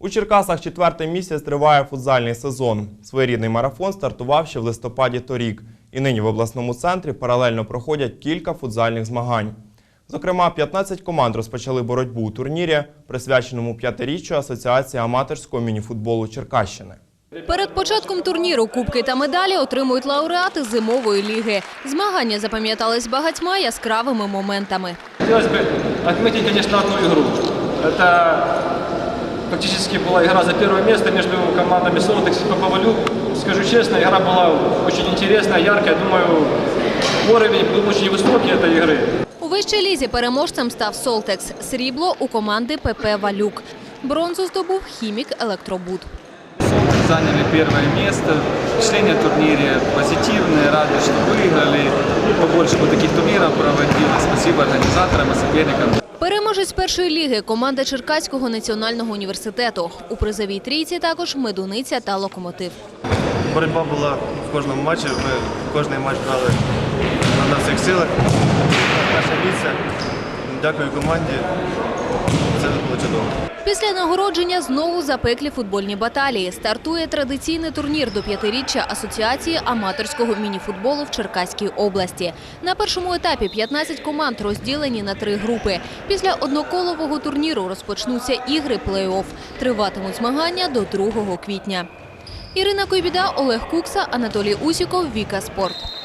У Черкасах четвертий місяць триває футзальний сезон. Своєрідний марафон стартував ще в листопаді торік. І нині в обласному центрі паралельно проходять кілька футзальних змагань. Зокрема, 15 команд розпочали боротьбу у турнірі, присвяченому п'ятиріччю Асоціації аматорського мініфутболу Черкащини. Перед початком турніру кубки та медалі отримують лауреати зимової ліги. Змагання запам'ятались багатьма яскравими моментами. Хотелось бы отметить, конечно, одну игру. Это фактически была игра за первое место между командами Солотекс и Павалюк. Скажу честно, игра была очень интересная, яркая. Думаю, уровень был очень высокий этой игры. У вищій лізі переможцем став Солтекс. Срібло у команди ПП Валюк. Бронзу здобув хімік Електробуд. заняли первое место. Впечатления о турнире позитивные, рады, что выиграли. Побольше бы таких турниров проводилось. Спасибо организаторам и соперникам. Переможець першої ліги команда Черкаського національного університету. У призовій трійці також Медуниця та Локомотив. Боротьба була в кожному матчі. Ми кожний матч брали на всіх силах. Наше місце. Дякую команді. Це. Після нагородження знову запеклі футбольні баталії. Стартує традиційний турнір до п'ятиріччя Асоціації аматорського мініфутболу в Черкаській області. На першому етапі 15 команд розділені на три групи. Після одноколового турніру розпочнуться ігри плей-офф. Триватимуть змагання до 2 квітня. Ірина Койбіда, Олег Кукса, Анатолій Усіков, Віка Спорт.